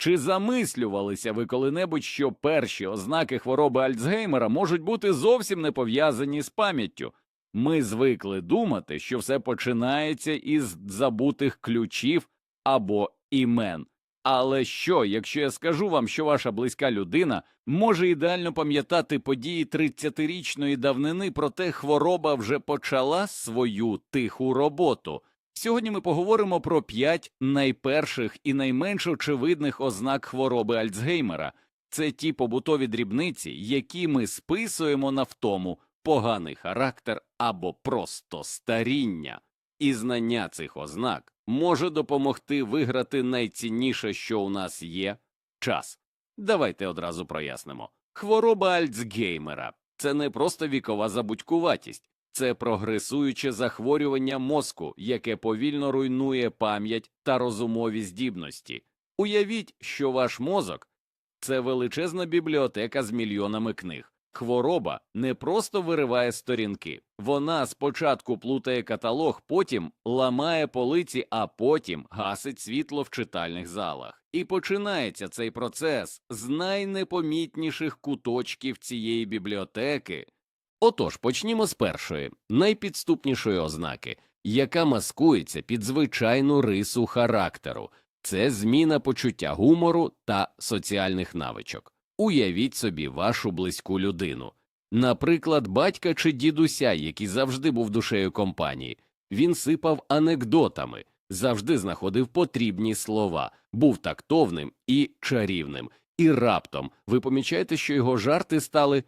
Чи замислювалися ви коли-небудь, що перші ознаки хвороби Альцгеймера можуть бути зовсім не пов'язані з пам'яттю? Ми звикли думати, що все починається із забутих ключів або імен. Але що, якщо я скажу вам, що ваша близька людина може ідеально пам'ятати події 30-річної давнини, проте хвороба вже почала свою тиху роботу? Сьогодні ми поговоримо про п'ять найперших і найменш очевидних ознак хвороби Альцгеймера. Це ті побутові дрібниці, які ми списуємо на втому, поганий характер або просто старіння. І знання цих ознак може допомогти виграти найцінніше, що у нас є час. Давайте одразу прояснимо. Хвороба Альцгеймера це не просто вікова забудькуватість, це прогресуюче захворювання мозку, яке повільно руйнує пам'ять та розумові здібності. Уявіть, що ваш мозок це величезна бібліотека з мільйонами книг. Хвороба не просто вириває сторінки, вона спочатку плутає каталог, потім ламає полиці, а потім гасить світло в читальних залах. І починається цей процес з найнепомітніших куточків цієї бібліотеки. Отож, почнімо з першої, найпідступнішої ознаки, яка маскується під звичайну рису характеру, це зміна почуття гумору та соціальних навичок. Уявіть собі вашу близьку людину, наприклад, батька чи дідуся, який завжди був душею компанії. Він сипав анекдотами, завжди знаходив потрібні слова, був тактовним і чарівним. І раптом ви помічаєте, що його жарти стали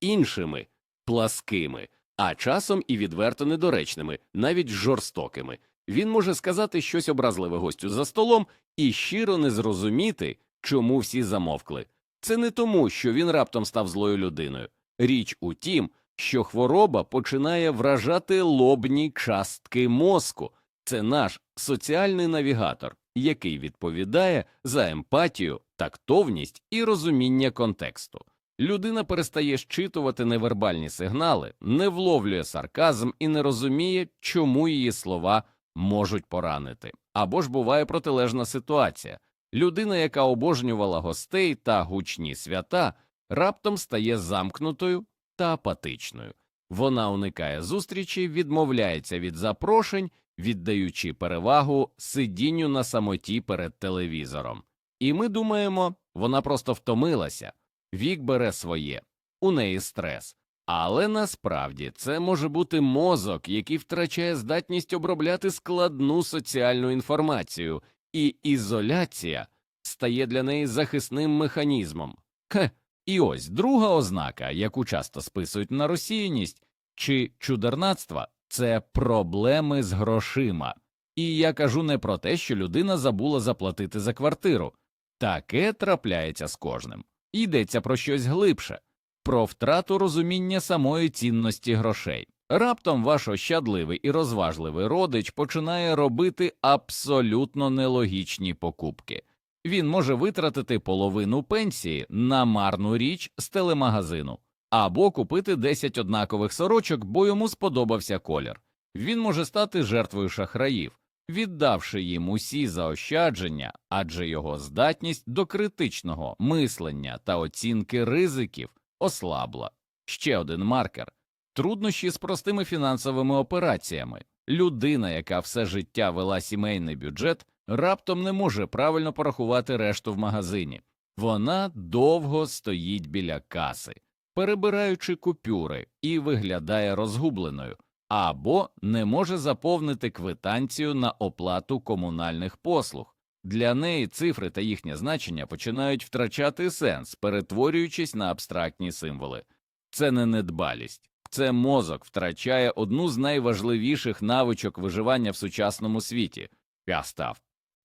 іншими, пласкими, а часом і відверто недоречними, навіть жорстокими. Він може сказати щось образливе гостю за столом і щиро не зрозуміти, чому всі замовкли. Це не тому, що він раптом став злою людиною. Річ у тім, що хвороба починає вражати лобні частки мозку. Це наш соціальний навігатор, який відповідає за емпатію, тактовність і розуміння контексту. Людина перестає щитувати невербальні сигнали, не вловлює сарказм і не розуміє, чому її слова можуть поранити. Або ж буває протилежна ситуація. Людина, яка обожнювала гостей та гучні свята, раптом стає замкнутою та апатичною. Вона уникає зустрічі, відмовляється від запрошень, віддаючи перевагу сидінню на самоті перед телевізором. І ми думаємо, вона просто втомилася, вік бере своє, у неї стрес. Але насправді це може бути мозок, який втрачає здатність обробляти складну соціальну інформацію, і ізоляція стає для неї захисним механізмом. Хе. І ось друга ознака, яку часто списують на розсіяність чи чудернацтва, це проблеми з грошима. І я кажу не про те, що людина забула заплатити за квартиру. Таке трапляється з кожним. Йдеться про щось глибше, про втрату розуміння самої цінності грошей. Раптом ваш ощадливий і розважливий родич починає робити абсолютно нелогічні покупки. Він може витратити половину пенсії на марну річ з телемагазину або купити 10 однакових сорочок, бо йому сподобався колір. Він може стати жертвою шахраїв, віддавши їм усі заощадження, адже його здатність до критичного мислення та оцінки ризиків ослабла. Ще один маркер труднощі з простими фінансовими операціями. Людина, яка все життя вела сімейний бюджет, раптом не може правильно порахувати решту в магазині. Вона довго стоїть біля каси, перебираючи купюри, і виглядає розгубленою, або не може заповнити квитанцію на оплату комунальних послуг. Для неї цифри та їхнє значення починають втрачати сенс, перетворюючись на абстрактні символи. Це не недбалість, це мозок втрачає одну з найважливіших навичок виживання в сучасному світі п'ястав.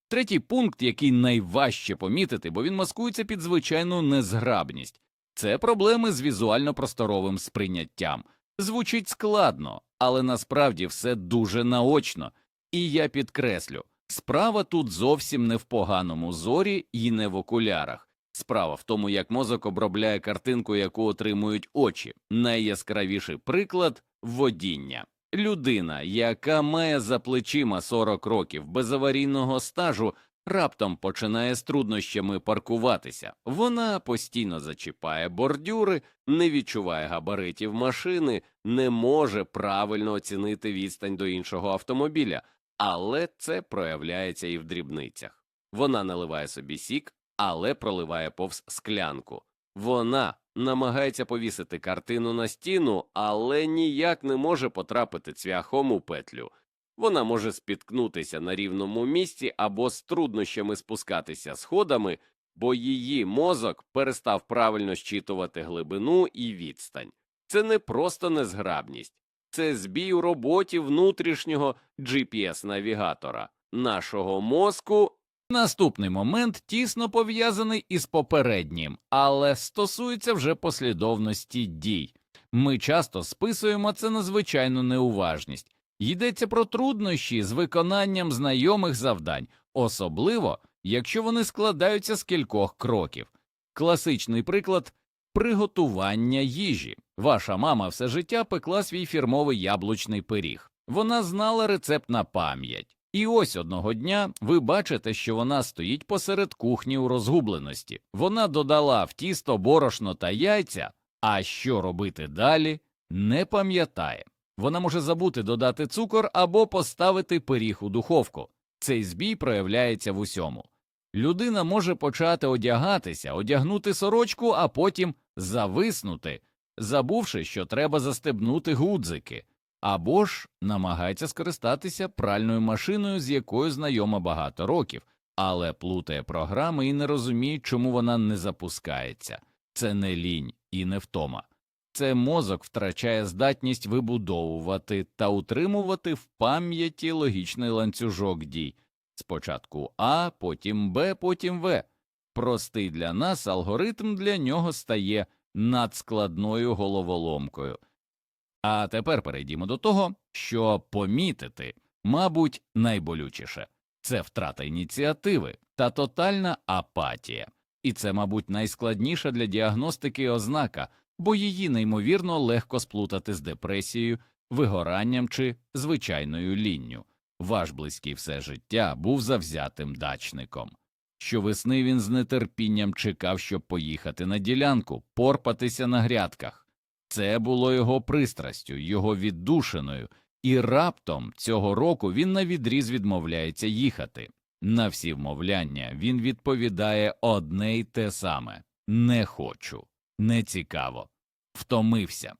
Третій пункт, який найважче помітити, бо він маскується під звичайну незграбність, це проблеми з візуально-просторовим сприйняттям. Звучить складно, але насправді все дуже наочно, і я підкреслю справа тут зовсім не в поганому зорі і не в окулярах. Справа в тому, як мозок обробляє картинку, яку отримують очі. Найяскравіший приклад водіння. Людина, яка має за плечима 40 років безаварійного стажу, раптом починає з труднощами паркуватися. Вона постійно зачіпає бордюри, не відчуває габаритів машини, не може правильно оцінити відстань до іншого автомобіля, але це проявляється і в дрібницях. Вона наливає собі сік, але проливає повз склянку. Вона намагається повісити картину на стіну, але ніяк не може потрапити цвяхом у петлю. Вона може спіткнутися на рівному місці або з труднощами спускатися сходами, бо її мозок перестав правильно щитувати глибину і відстань. Це не просто незграбність, це збій у роботі внутрішнього GPS-навігатора. Нашого мозку Наступний момент тісно пов'язаний із попереднім, але стосується вже послідовності дій. Ми часто списуємо це на звичайну неуважність. Йдеться про труднощі з виконанням знайомих завдань, особливо якщо вони складаються з кількох кроків. Класичний приклад приготування їжі. Ваша мама все життя пекла свій фірмовий яблучний пиріг. Вона знала рецепт на пам'ять. І ось одного дня ви бачите, що вона стоїть посеред кухні у розгубленості. Вона додала в тісто борошно та яйця, а що робити далі, не пам'ятає. Вона може забути додати цукор або поставити пиріг у духовку. Цей збій проявляється в усьому. Людина може почати одягатися, одягнути сорочку, а потім зависнути, забувши, що треба застебнути гудзики, або ж намагається скористатися пральною машиною, з якою знайома багато років, але плутає програми і не розуміє, чому вона не запускається. Це не лінь і не втома. Це мозок втрачає здатність вибудовувати та утримувати в пам'яті логічний ланцюжок дій спочатку А, потім Б, потім В. Простий для нас алгоритм для нього стає надскладною головоломкою. А тепер перейдімо до того, що помітити, мабуть, найболючіше це втрата ініціативи та тотальна апатія. І це, мабуть, найскладніша для діагностики ознака, бо її неймовірно легко сплутати з депресією, вигоранням чи звичайною лінню. Ваш близький все життя був завзятим дачником. Щовесни він з нетерпінням чекав, щоб поїхати на ділянку, порпатися на грядках. Це було його пристрастю, його віддушиною, і раптом цього року він навідріз відмовляється їхати. На всі вмовляння він відповідає одне й те саме не хочу, не цікаво, втомився.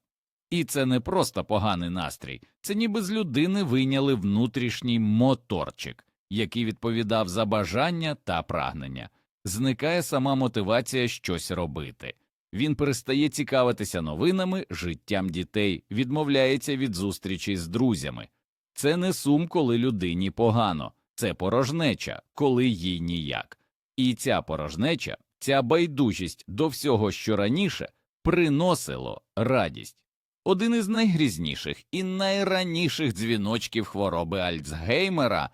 І це не просто поганий настрій, це ніби з людини вийняли внутрішній моторчик, який відповідав за бажання та прагнення. Зникає сама мотивація щось робити. Він перестає цікавитися новинами, життям дітей, відмовляється від зустрічей з друзями. Це не сум, коли людині погано, це порожнеча, коли їй ніяк. І ця порожнеча, ця байдужість до всього, що раніше, приносило радість. Один із найгрізніших і найраніших дзвіночків хвороби Альцгеймера.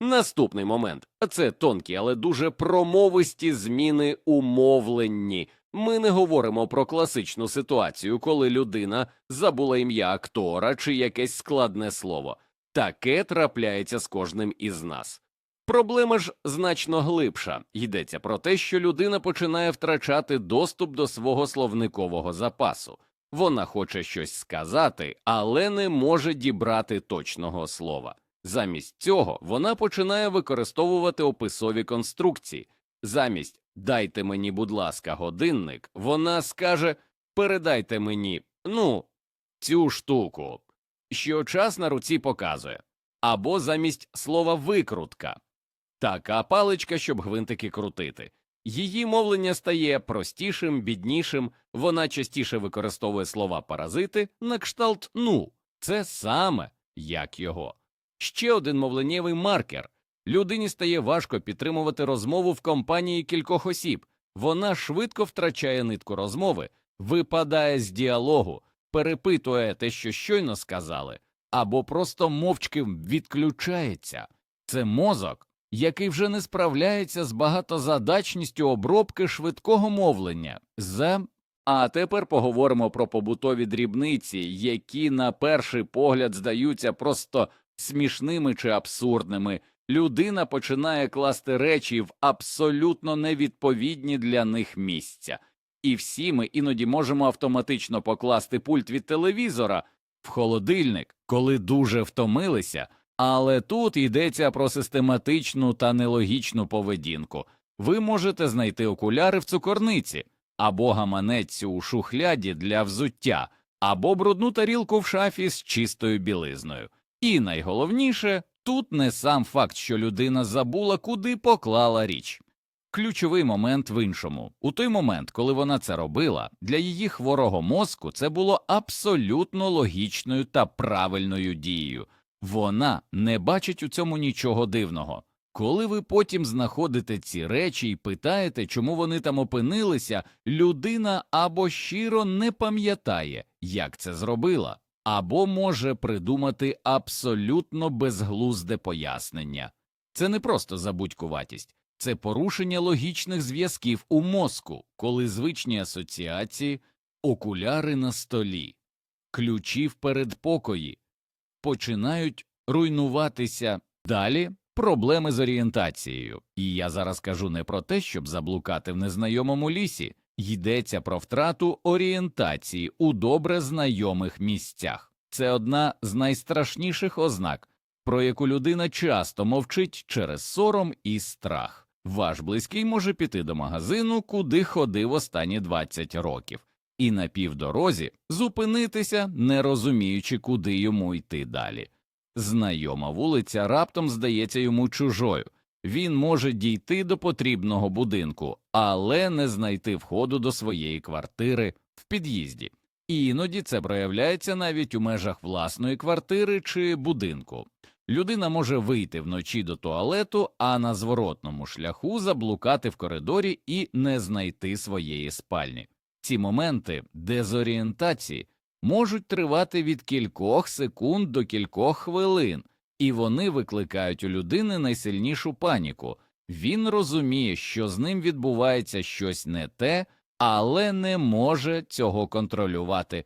Наступний момент це тонкі, але дуже промовисті зміни у мовленні. Ми не говоримо про класичну ситуацію, коли людина забула ім'я актора чи якесь складне слово. Таке трапляється з кожним із нас. Проблема ж значно глибша йдеться про те, що людина починає втрачати доступ до свого словникового запасу. Вона хоче щось сказати, але не може дібрати точного слова. Замість цього вона починає використовувати описові конструкції. Замість дайте мені, будь ласка, годинник, вона скаже передайте мені, ну, цю штуку, що час на руці показує, або замість слова викрутка, така паличка, щоб гвинтики крутити. Її мовлення стає простішим, біднішим, вона частіше використовує слова паразити на кшталт ну, це саме як його. Ще один мовленнєвий маркер людині стає важко підтримувати розмову в компанії кількох осіб, вона швидко втрачає нитку розмови, випадає з діалогу, перепитує те, що щойно сказали, або просто мовчки відключається. Це мозок, який вже не справляється з багатозадачністю обробки швидкого мовлення. З... А тепер поговоримо про побутові дрібниці, які на перший погляд здаються просто смішними чи абсурдними. людина починає класти речі в абсолютно невідповідні для них місця. І всі ми іноді можемо автоматично покласти пульт від телевізора в холодильник, коли дуже втомилися, але тут йдеться про систематичну та нелогічну поведінку. Ви можете знайти окуляри в цукорниці, або гаманець у шухляді для взуття, або брудну тарілку в шафі з чистою білизною. І найголовніше тут не сам факт, що людина забула, куди поклала річ. Ключовий момент в іншому. У той момент, коли вона це робила, для її хворого мозку це було абсолютно логічною та правильною дією. Вона не бачить у цьому нічого дивного. Коли ви потім знаходите ці речі і питаєте, чому вони там опинилися, людина або щиро не пам'ятає, як це зробила, або може придумати абсолютно безглузде пояснення. Це не просто забудькуватість, це порушення логічних зв'язків у мозку, коли звичні асоціації, окуляри на столі, ключі в передпокої починають руйнуватися далі. Проблеми з орієнтацією, і я зараз кажу не про те, щоб заблукати в незнайомому лісі, йдеться про втрату орієнтації у добре знайомих місцях. Це одна з найстрашніших ознак, про яку людина часто мовчить через сором і страх. Ваш близький може піти до магазину, куди ходив останні 20 років, і на півдорозі зупинитися, не розуміючи, куди йому йти далі. Знайома вулиця раптом здається йому чужою. Він може дійти до потрібного будинку, але не знайти входу до своєї квартири в під'їзді. Іноді це проявляється навіть у межах власної квартири чи будинку. Людина може вийти вночі до туалету, а на зворотному шляху заблукати в коридорі і не знайти своєї спальні. Ці моменти дезорієнтації можуть тривати від кількох секунд до кількох хвилин, і вони викликають у людини найсильнішу паніку. Він розуміє, що з ним відбувається щось не те, але не може цього контролювати.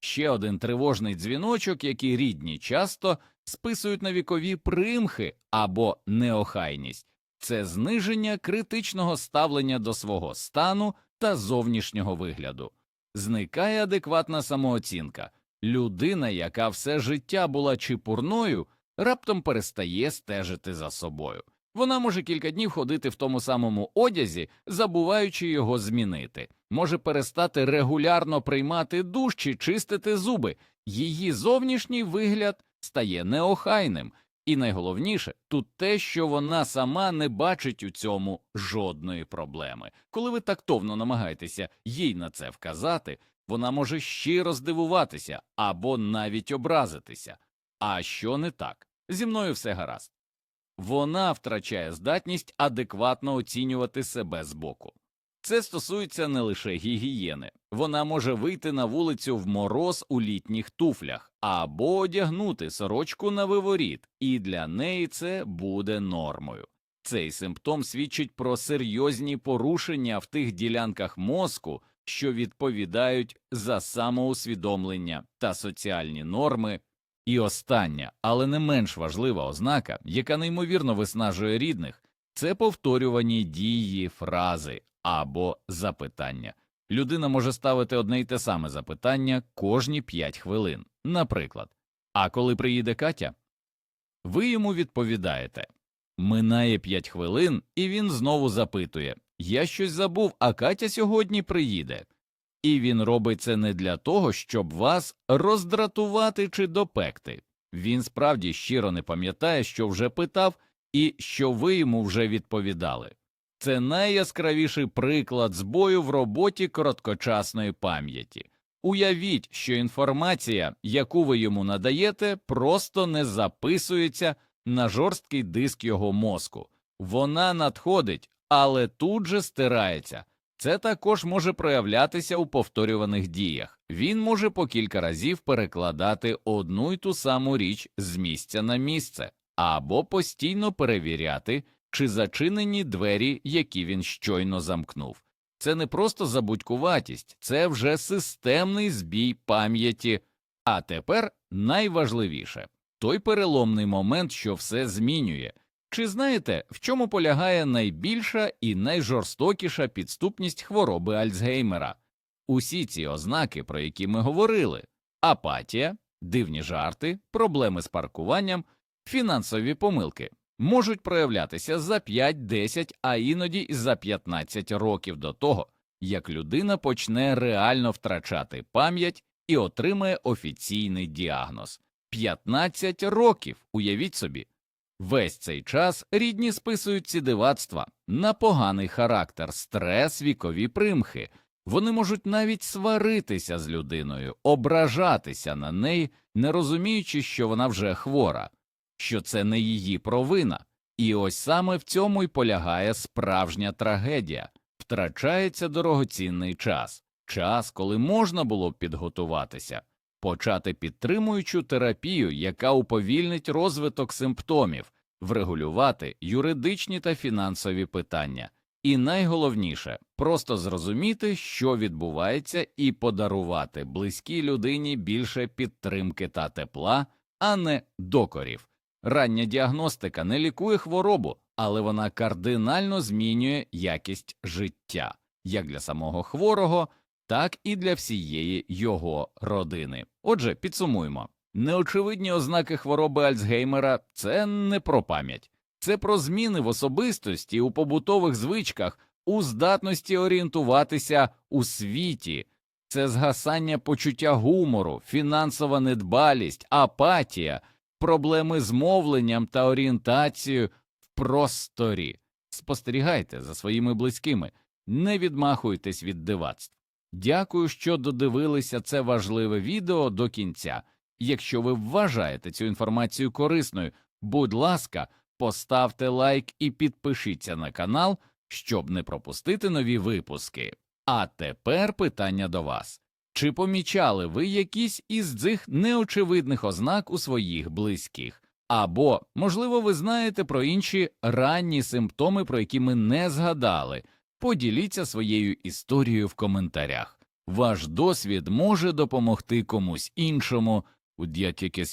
Ще один тривожний дзвіночок, який рідні часто списують на вікові примхи або неохайність, це зниження критичного ставлення до свого стану та зовнішнього вигляду. Зникає адекватна самооцінка. Людина, яка все життя була чіпурною, раптом перестає стежити за собою. Вона може кілька днів ходити в тому самому одязі, забуваючи його змінити, може перестати регулярно приймати душ чи чистити зуби. Її зовнішній вигляд стає неохайним, і найголовніше тут те, що вона сама не бачить у цьому жодної проблеми. Коли ви тактовно намагаєтеся їй на це вказати, вона може щиро здивуватися або навіть образитися. А що не так? Зі мною все гаразд. Вона втрачає здатність адекватно оцінювати себе збоку. Це стосується не лише гігієни, вона може вийти на вулицю в мороз у літніх туфлях або одягнути сорочку на виворіт, і для неї це буде нормою. Цей симптом свідчить про серйозні порушення в тих ділянках мозку, що відповідають за самоусвідомлення та соціальні норми. І остання, але не менш важлива ознака, яка неймовірно виснажує рідних, це повторювані дії, фрази або запитання. Людина може ставити одне й те саме запитання кожні 5 хвилин. Наприклад, а коли приїде Катя, ви йому відповідаєте минає 5 хвилин, і він знову запитує Я щось забув, а Катя сьогодні приїде. І він робить це не для того, щоб вас роздратувати чи допекти. Він справді щиро не пам'ятає, що вже питав, і що ви йому вже відповідали. Це найяскравіший приклад збою в роботі короткочасної пам'яті. Уявіть, що інформація, яку ви йому надаєте, просто не записується на жорсткий диск його мозку. Вона надходить, але тут же стирається. Це також може проявлятися у повторюваних діях. Він може по кілька разів перекладати одну й ту саму річ з місця на місце, або постійно перевіряти, чи зачинені двері, які він щойно замкнув. Це не просто забудькуватість, це вже системний збій пам'яті. А тепер найважливіше той переломний момент, що все змінює. Чи знаєте, в чому полягає найбільша і найжорстокіша підступність хвороби Альцгеймера? Усі ці ознаки, про які ми говорили апатія, дивні жарти, проблеми з паркуванням, фінансові помилки можуть проявлятися за 5, 10, а іноді за 15 років до того, як людина почне реально втрачати пам'ять і отримає офіційний діагноз. 15 років, уявіть собі. Весь цей час рідні списують ці дивацтва на поганий характер, стрес, вікові примхи. Вони можуть навіть сваритися з людиною, ображатися на неї, не розуміючи, що вона вже хвора, що це не її провина. І ось саме в цьому й полягає справжня трагедія втрачається дорогоцінний час, час, коли можна було б підготуватися, почати підтримуючу терапію, яка уповільнить розвиток симптомів, врегулювати юридичні та фінансові питання. І найголовніше просто зрозуміти, що відбувається, і подарувати близькій людині більше підтримки та тепла, а не докорів. Рання діагностика не лікує хворобу, але вона кардинально змінює якість життя як для самого хворого, так і для всієї його родини. Отже, підсумуємо неочевидні ознаки хвороби Альцгеймера це не про пам'ять. Це про зміни в особистості, у побутових звичках, у здатності орієнтуватися у світі, це згасання почуття гумору, фінансова недбалість, апатія, проблеми з мовленням та орієнтацією в просторі. Спостерігайте за своїми близькими, не відмахуйтесь від дивацтв. Дякую, що додивилися це важливе відео до кінця. Якщо ви вважаєте цю інформацію корисною, будь ласка, поставте лайк і підпишіться на канал, щоб не пропустити нові випуски. А тепер питання до вас. Чи помічали ви якісь із цих неочевидних ознак у своїх близьких? Або, можливо, ви знаєте про інші ранні симптоми, про які ми не згадали? Поділіться своєю історією в коментарях. Ваш досвід може допомогти комусь іншому у дядьки